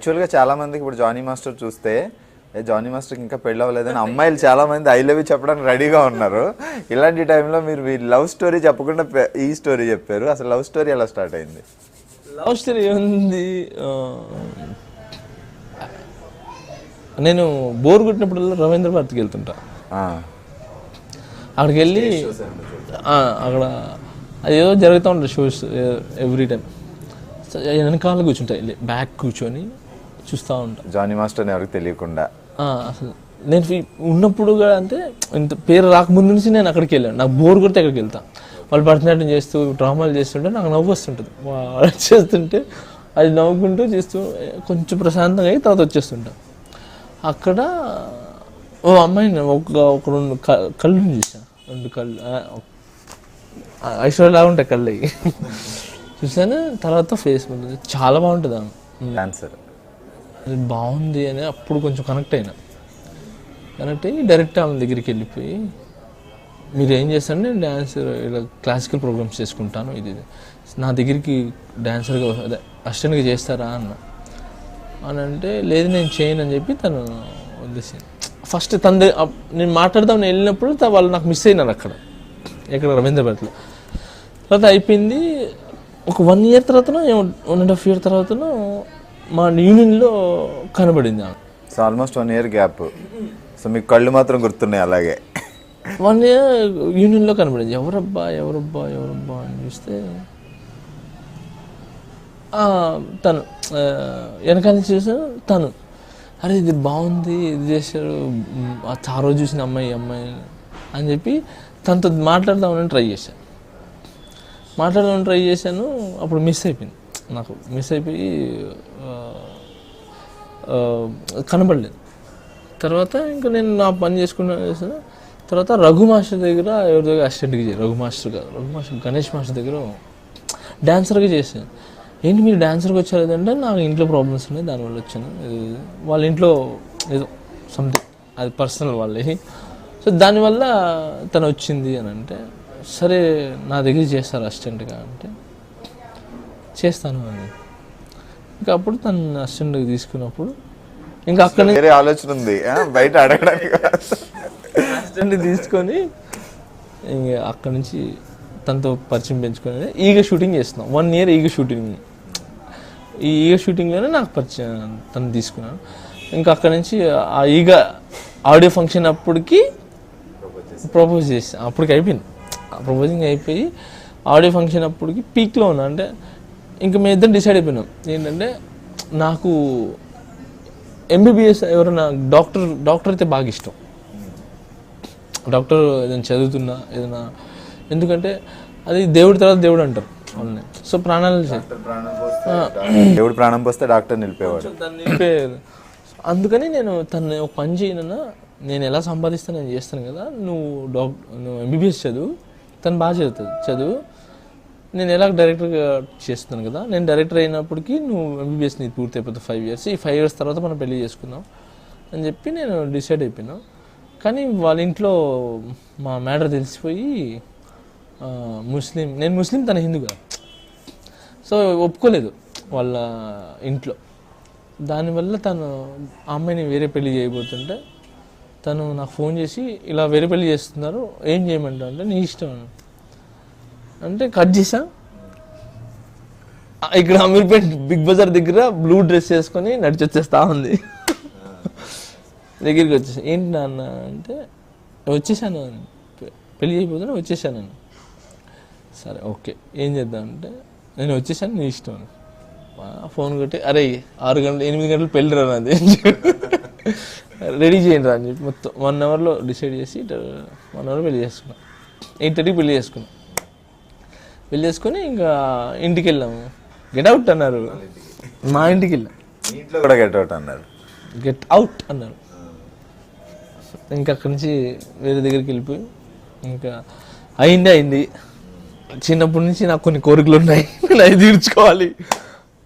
యాక్చువల్గా చాలా మందికి ఇప్పుడు జానీ మాస్టర్ చూస్తే ఏ జానీ మాస్టర్కి ఇంకా పెళ్ళి అవ్వలేదని అమ్మాయిలు చాలా మంది ఐ లవ్ యూ చెప్పడానికి రెడీగా ఉన్నారు. ఇలాంటి టైంలో మీరు మీ లవ్ స్టోరీ చెప్పకుండా ఈ స్టోరీ చెప్పారు. అసలు లవ్ స్టోరీ ఎలా స్టార్ట్ అయింది? లవ్ స్టోరీ ఏముంది? నేను బోర్ కొట్టినప్పుడల్లా రవీంద్ర భారతికి వెళ్తుంటా. ఆ, అక్కడికి వెళ్ళి ఆ, అక్కడ అది ఏదో జరుగుతూ ఉంటుంది షోస్ ఎవ్రీ టైం వెనకాల కూర్చుంటా వెళ్ళి బ్యాక్ కూర్చొని చూస్తూ ఉంటా. జానీ మాస్టర్ని ఎవరికి తెలియకుండా. అసలు నేను ఉన్నప్పుడు కూడా అంటే ఇంత పేరు రాకముందు నుంచి నేను అక్కడికి వెళ్ళాను. నాకు బోర్ కొడితే అక్కడికి వెళ్తా. వాళ్ళు భరతనాట్యం చేస్తూ డ్రామాలు చేస్తుంటే నాకు నవ్వు వస్తుంటుంది. వాళ్ళు చేస్తుంటే అది నవ్వుకుంటూ చేస్తూ కొంచెం ప్రశాంతంగా అయ్యి తర్వాత వచ్చేస్తుంటా. అక్కడ ఓ అమ్మాయిని ఒక ఒక రెండు కళ్ళు చూసా. రెండు కళ్ళు ఐశ్వర్యలాగా ఉంటాయి కళ్ళు చూసాను? తర్వాత ఫేస్ చాలా బాగుంటుంది డాన్సర్ అది బాగుంది అని అప్పుడు కొంచెం కనెక్ట్ అయినా. కనెక్ట్ అయ్యి డైరెక్ట్ ఆమె దగ్గరికి వెళ్ళిపోయి మీరు ఏం చేస్తారంటే నేను డ్యాన్సర్ ఇలా క్లాసికల్ ప్రోగ్రామ్స్ చేసుకుంటాను ఇది నా దగ్గరికి డ్యాన్సర్గా అదే అసిస్టెంట్గా చేస్తారా? అన్న. అని అంటే లేదు నేను చేయను అని చెప్పి తను వదిలేసాను ఫస్ట్ తన నేను మాట్లాడదామని వెళ్ళినప్పుడు వాళ్ళు నాకు మిస్ అయినారు అక్కడ ఎక్కడ రవీంద్రపేటలో తర్వాత అయిపోయింది ఒక వన్ ఇయర్ తర్వాత వన్ అండ్ హాఫ్ ఇయర్ తర్వాత మా యూనియన్లో కనబడింది ఆమె so almost one year gap so మీకు కళ్ళు మాత్రం గుర్తున్నాయి అలాగే. వన్ ఇయర్ యూనియన్లో కనబడింది. ఎవరబ్బా ఎవరబ్బా ఎవరబ్బా అని చూస్తే తను వెనకాల నుంచి చూసాను తను. అరే ఇది బాగుంది ఇది చేశారు ఆ చారో చూసిన అమ్మాయి అమ్మాయి అని చెప్పి తనతో మాట్లాడదామని ట్రై చేశాను. మాట్లాడదామని ట్రై చేశాను అప్పుడు మిస్ అయిపోయింది. నాకు మిస్ అయిపోయి కనబడలేదు. తర్వాత ఇంకా నేను నా పని చేసుకున్నాను చేసిన తర్వాత రఘు మాస్టర్ దగ్గర ఎవరి దగ్గర అసిస్టెంట్కి చేయాలి రఘు మాస్టర్ కాదు రఘు మాస్టర్ గణేష్ మాస్టర్ దగ్గర డాన్సర్గా చేశాను. ఏంటి మీరు డాన్సర్కి వచ్చారు అంటే నాకు ఇంట్లో ప్రాబ్లమ్స్ ఉన్నాయి దానివల్ల వచ్చాను. వాళ్ళ ఇంట్లో ఏదో సంథింగ్ అది పర్సనల్ వాళ్ళే సో దానివల్ల తను వచ్చింది అని అంటే సరే నా దగ్గర చేస్తారు అసిస్టెంట్గా అంటే చేస్తాను అని. ఇంకా అప్పుడు తను అసిస్టెంట్కి తీసుకున్నప్పుడు ఇంకా అక్కడ వేరే ఆలోచన ఉంది. బయట అడగడానికి. అసిస్టెంట్ తీసుకొని ఇంకా అక్కడ నుంచి తనతో పరిచయం పెంచుకొని ఈగ షూటింగ్ చేస్తున్నాం. One year Eega shooting. ఈ ఈగ షూటింగ్లోనే నాకు పరిచయం తను తీసుకున్నాను ఇంకా అక్కడ నుంచి ఆ ఈగ ఆడియో ఫంక్షన్ అప్పటికి ప్రపోజ్ చేసి అప్పటికి అయిపోయింది. ప్రపోజింగ్ అయిపోయి ఆడియో ఫంక్షన్ అప్పటికి పీక్లో ఉన్నా. అంటే ఇంకా మేము ఇద్దరం డిసైడ్ అయిపోయినాం. ఏంటంటే నాకు ఎంబీబీఎస్ ఎవరైనా డాక్టర్ డాక్టర్ అయితే బాగా ఇష్టం. డాక్టర్ ఏదైనా చదువుతున్నా ఏదైనా ఎందుకంటే అది దేవుడి తర్వాత దేవుడు అంటారు వాళ్ళని. సో ప్రాణాలు దేవుడు ప్రాణం పోస్తే డాక్టర్ నిలిపేవాడు. దాన్ని నింపేది. అందుకని నేను తను ఒక పని చేయనన్నా నేను ఎలా సంపాదిస్తాను నేను చేస్తాను కదా నువ్వు డాక్ నువ్వు ఎంబీబీఎస్ చదువు తను బాగా చదువుతుంది. చదువు నేను ఎలా డైరెక్టర్గా చేస్తున్నాను కదా నేను డైరెక్టర్ అయినప్పటికీ నువ్వు ఎంబీబీఎస్ నీది పూర్తి అయిపోతుంది ఫైవ్ ఇయర్స్ ఈ ఫైవ్ ఇయర్స్ తర్వాత మనం పెళ్ళి చేసుకుందాం అని చెప్పి నేను డిసైడ్ అయిపోయినా. కానీ వాళ్ళ ఇంట్లో మా మ్యాటర్ తెలిసిపోయి ముస్లిం నేను ముస్లిం తన హిందూ కదా. సో ఒప్పుకోలేదు వాళ్ళ ఇంట్లో. దానివల్ల తను ఆ అమ్మాయిని వేరే పెళ్ళి చేయబోతుంటే తను నాకు ఫోన్ చేసి ఇలా వేరే పెళ్ళి చేస్తున్నారు ఏం చేయమంటా అంటే నీ ఇష్టం అంటే కట్ చేసా? ఇక్కడ అమీర్పేట్ బిగ్ బజార్ దగ్గర బ్లూ డ్రెస్ వేసుకొని నడిచి వచ్చేస్తా ఉంది. దగ్గరికి వచ్చేసా. ఏంటి నాన్న అంటే వచ్చేసాను అని. పె- పెళ్ళి చేయబోతున్నా వచ్చేసాను నేను. సరే ఓకే. ఏం చేద్దాం అంటే నేను వచ్చేసాను నీ ఇష్టం ఫోన్ కొట్టి అరే ఆరు గంటలు ఎనిమిది గంటలు పెళ్ళి రా నాది రెడీ చేయండి రా అని చెప్పి మొత్తం వన్ అవర్లో డిసైడ్ చేసి వన్ అవర్ పెళ్ళి చేసుకున్నాను ఎయిట్ థర్టీకి పెళ్ళి చేసుకున్నాను పెళ్ళి చేసుకొని ఇంకా ఇంటికి వెళ్ళాము గెట్ అవుట్ అన్నారు. మా ఇంటికి వెళ్ళాం ఇంట్లో కూడా గెట్ అవుట్ అన్నారు. గెట్ అవుట్ అన్నారు. ఇంకా అక్కడి నుంచి వేరే దగ్గరికి వెళ్ళిపోయి ఇంకా అయింది అయింది. చిన్నప్పటి నుంచి నాకు కొన్ని కోరికలు ఉన్నాయి. నేను అవి తీర్చుకోవాలి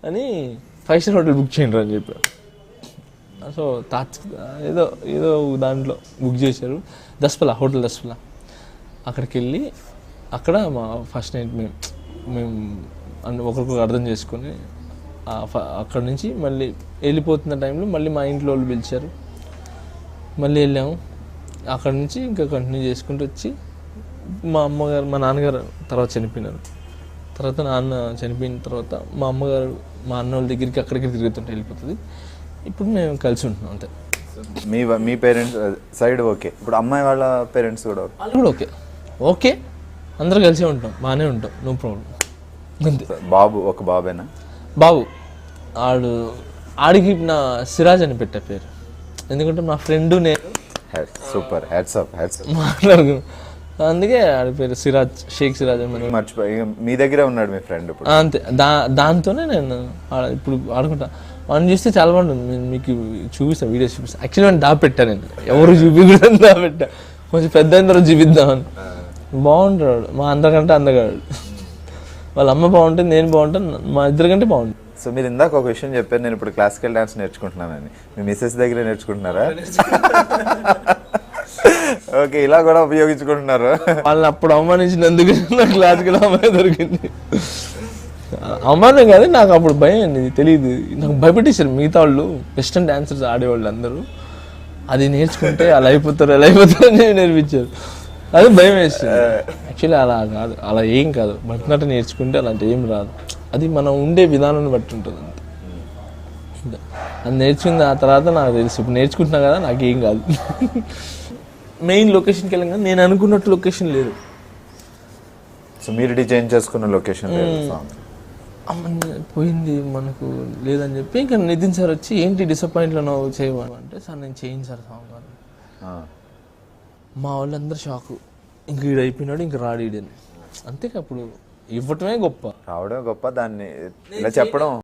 అని ఫైవ్ స్టార్ హోటల్ బుక్ చేయండి అని చెప్పారు సో తాజ్ ఏదో ఏదో దాంట్లో బుక్ చేశారు. దస్పలా హోటల్ దస్పలా. అక్కడికి వెళ్ళి అక్కడ మా ఫస్ట్ నైట్ మేము మేము అన్ని ఒకరికొకరు అర్థం చేసుకొని అక్కడ నుంచి మళ్ళీ వెళ్ళిపోతున్న టైంలో మళ్ళీ మా ఇంట్లో వాళ్ళు పిలిచారు. మళ్ళీ వెళ్ళాము. అక్కడ నుంచి ఇంకా కంటిన్యూ చేసుకుంటూ వచ్చి మా అమ్మగారు మా నాన్నగారు తర్వాత చనిపోయినారు. తర్వాత నాన్న చనిపోయిన తర్వాత మా అమ్మగారు మా అన్న వాళ్ళ దగ్గరికి అక్కడికి తిరుగుతుంటే వెళ్ళిపోతుంది. ఇప్పుడు మేము కలిసి ఉంటున్నాం అంతే. మీ మీ పేరెంట్స్ సైడ్ ఓకే. ఇప్పుడు అమ్మాయి వాళ్ళ పేరెంట్స్ కూడా వాళ్ళు కూడా ఓకే. ఓకే. అందరూ కలిసే ఉంటాం బాగానే ఉంటాం నో ప్రాబ్లం అంతే. బాబు ఒక బాబేనా? బాబు ఆడు ఆడికి నా సిరాజ్ అని పెట్టే పేరు. ఎందుకంటే మా ఫ్రెండ్ నేను. సూపర్ హ్యాట్స్ అప్ హ్యాట్స్ మాట్లాడుకున్నాం. అందుకే ఆడి పేరు సిరాజ్ షేక్ సిరాజ్ అని మర్చిపోయి మీ దగ్గరే ఉన్నాడు మీ ఫ్రెండ్ ఇప్పుడు. అంతే. దా దాంతోనే నేను ఇప్పుడు ఆడుకుంటా. వాడిని చూస్తే చాలా బాగుంటుంది. నేను మీకు చూపిస్తాను వీడియోస్ చూపిస్తాను యాక్చువల్లీ వాడిని దాపెట్టా నేను. ఎవరు చూపించడం దాపెట్టా. కొంచెం పెద్ద తర్వాత చూపిద్దామని. బాగుంటాడు. మా అందరికంటే అందగాడు. వాళ్ళ అమ్మ బాగుంటుంది నేను బాగుంటాను మా ఇద్దరికంటే బాగుంటుంది. సో మీరు ఇందాక ఒక విషయం చెప్పారు నేను ఇప్పుడు క్లాసికల్ డాన్స్ నేర్చుకుంటున్నానని. మీ మిస్సెస్ దగ్గరే నేర్చుకుంటున్నారా? ఓకే ఇలా కూడా ఉపయోగించుకుంటున్నారు. వాళ్ళని అప్పుడు అవమానించినందుకు నాకు క్లాసికల్ అమ్మాయి దొరికింది. అవమానం కాదు నాకు అప్పుడు భయం అండి తెలియదు నాకు భయపెట్టేశారు మిగతా వాళ్ళు వెస్టర్న్ డాన్సర్స్ ఆడేవాళ్ళు అందరూ. అది నేర్చుకుంటే అలా అయిపోతారు అలా అయిపోతారు అని నేర్పించారు. అది భయం వేస్తుంది యాక్చువల్లీ అలా కాదు అలా ఏం కాదు. భరతనాట్యం నేర్చుకుంటే అలాంటి ఏం రాదు. అది మనం ఉండే విధానాన్ని బట్టి ఉంటుంది అంతే. అది నేర్చుకున్న ఆ తర్వాత నాకు తెలుసు. ఇప్పుడు నేర్చుకుంటున్నా కదా నాకు ఏం కాదు మెయిన్ లొకేషన్కి వెళ్ళగా నేను అనుకున్నట్టు లొకేషన్ లేదు. సో మీరు డిజైన్ చేసుకున్న లొకేషన్ పోయింది మనకు లేదని చెప్పి ఇంకా నితిన్ సార్ వచ్చి ఏంటి డిసప్పాయింట్లో నువ్వు చేయమని అంటే సార్ నేను చేయను సార్ సాంగ్ మా వాళ్ళందరూ షాకు ఇంక ఈడు అయిపోయినాడు ఇంక రాడు ఈడని. అంతే అప్పుడు ఇవ్వటమే గొప్ప. రావడం గొప్ప దాన్ని ఇలా చెప్పడం.